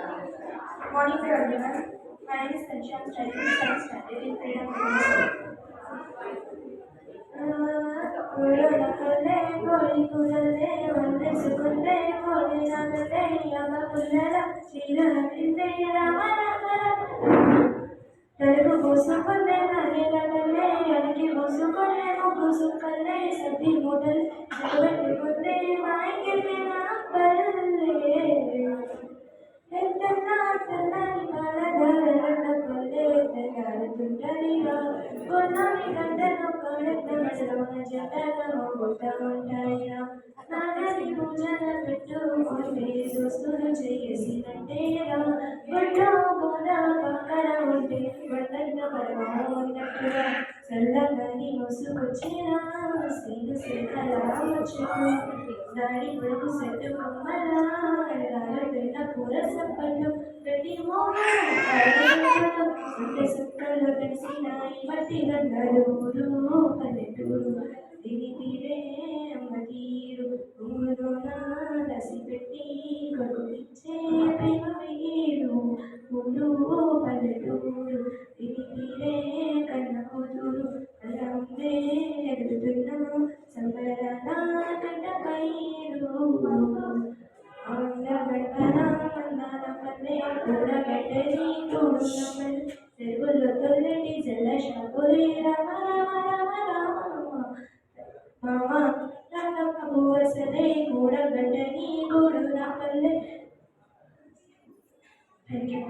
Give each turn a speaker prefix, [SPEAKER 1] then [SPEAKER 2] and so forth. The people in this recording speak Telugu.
[SPEAKER 1] Morning to everyone. My name is Kansha. I'm studying science standard in Freedom కూరలకల్లే కోడి కూరలే వండేసుకుంటే కోడి నాగలే యమ పుల్లల చీరల కిందే రామ రామ తలుపు పోసుకుంటే నగలే అడిగి పోసుకుంటే ముగ్గు సుక్కలే సద్ది మెడలోన జంటగా నాగరి పూజన పెట్టుకుంటే దోస్తులు పక్కన ఉంటే ఉన్నట్టుగా సీను సేకలా వచ్చుకో పొడుగు సెట్టు కొమ్మలా రాళ్ళ పూల సప్పట్లు పెట్టి మోహలు ఉంటే తెలిసిన మట్టి కసిపెట్టి కొడుకిచ్చే ప్రేమ వీరు. ఊరు పల్లెటూరు దీని తీరే కన్న కూతురు. అలా ఉందే ఎదుగుతున్నా సంబరాల కంట పైరు. ఆంధ్ర గడపన మందాన పల్లె కూడగడ్డని కూడున్నమల్ చెరువులో తొల్లటి జల శాపురి రామ భూవసలే కూడగడ్డని గూడు నా పల్లె థ్యాంక్ యూ